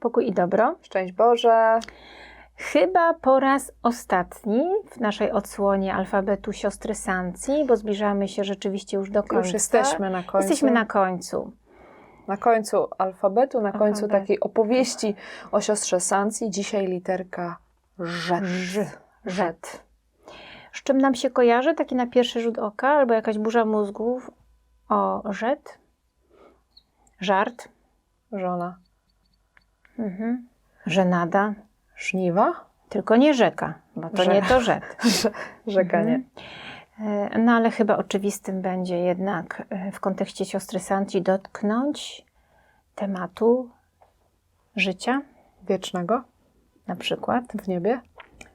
Pokój i dobro. Szczęść Boże. Chyba po raz ostatni w naszej odsłonie alfabetu siostry Sancji, bo zbliżamy się rzeczywiście już do końca. Już jesteśmy na końcu. Jesteśmy na końcu. na końcu alfabetu, na końcu Alfabet. takiej opowieści o siostrze Sancji. Dzisiaj literka Ż. Rzet. Z czym nam się kojarzy, taki na pierwszy rzut oka, albo jakaś burza mózgów o rzet? Żart. Żona. Mhm. Żenada. Żniwa? Tylko nie rzeka, bo to Że- nie to rzet. Rze- Rzekanie. E, No ale chyba oczywistym będzie jednak e, w kontekście siostry Sanci dotknąć tematu życia, Wiecznego na przykład w niebie.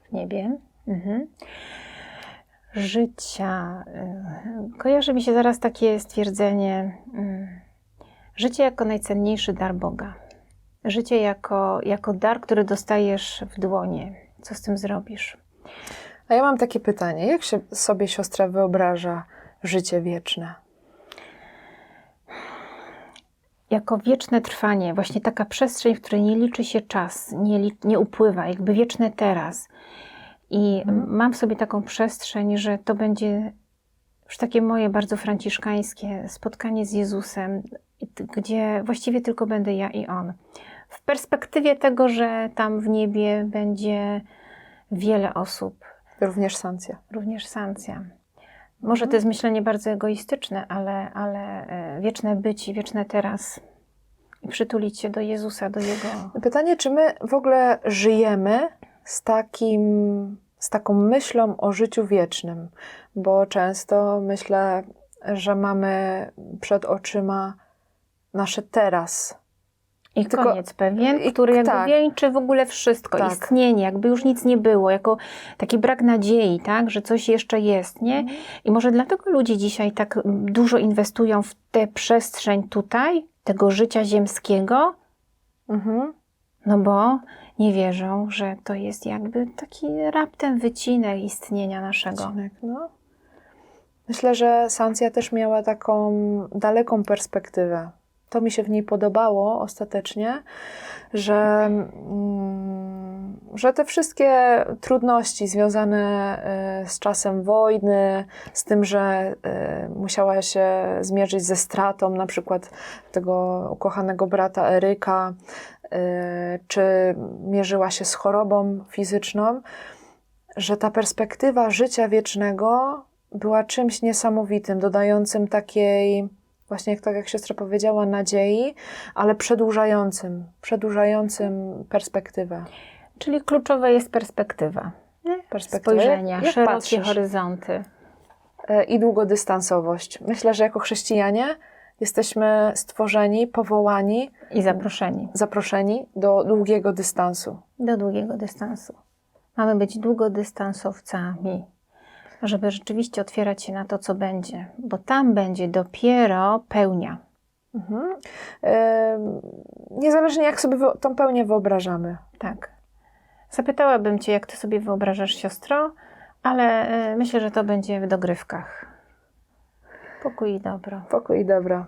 w niebie. Mhm. Życia. e, Kojarzy mi się zaraz takie stwierdzenie. mm, Życie jako najcenniejszy dar Boga. Życie jako, jako dar, który dostajesz w dłonie. Co z tym zrobisz? A ja mam takie pytanie. Jak się sobie siostra wyobraża życie wieczne? jako wieczne trwanie, właśnie taka przestrzeń, w której nie liczy się czas, nie, li, nie upływa, jakby wieczne teraz. I Mhm. mam w sobie taką przestrzeń, że to będzie już takie moje bardzo franciszkańskie spotkanie z Jezusem, gdzie właściwie tylko będę ja i On. Perspektywie tego, że tam w niebie będzie wiele osób, Również Sancja. również Sancja. Może to jest myślenie bardzo egoistyczne, ale, ale e, wieczne być i wieczne teraz. I przytulić się do Jezusa, do Jego. Pytanie, czy my w ogóle żyjemy z, takim, z taką myślą o życiu wiecznym? Bo często myślę, że mamy przed oczyma nasze teraz. I Tylko- koniec pewien, który jakby tak. wieńczy w ogóle wszystko, Tak. istnienie, jakby już nic nie było, jako taki brak nadziei, tak, że coś jeszcze jest, nie? Mhm. I może dlatego ludzie dzisiaj tak dużo inwestują w tę przestrzeń tutaj, tego życia ziemskiego, Mhm. No bo nie wierzą, że to jest jakby taki raptem wycinek istnienia naszego. Odcinek, no. Myślę, że Sancja też miała taką daleką perspektywę. To mi się w niej podobało ostatecznie, że, mm, że te wszystkie trudności związane y, z czasem wojny, z tym, że y, musiała się zmierzyć ze stratą na przykład tego ukochanego brata Eryka, y, czy mierzyła się z chorobą fizyczną, że ta perspektywa życia wiecznego była czymś niesamowitym, dodającym takiej, właśnie jak, tak jak siostra powiedziała, nadziei, ale przedłużającym, przedłużającym perspektywę. Czyli kluczowa jest perspektywa. Spojrzenia, Jak- szerokie patrzysz? horyzonty. E, I długodystansowość. Myślę, że jako chrześcijanie jesteśmy stworzeni, powołani, I zaproszeni zaproszeni do długiego dystansu. do długiego dystansu. Mamy być długodystansowcami, żeby rzeczywiście otwierać się na to, co będzie, bo tam będzie dopiero pełnia. Mhm. E, Niezależnie jak sobie tą pełnię wyobrażamy. Tak. Zapytałabym Cię, jak Ty sobie wyobrażasz, siostro, ale e, myślę, że to będzie w dogrywkach. Pokój i dobro. Pokój i dobra.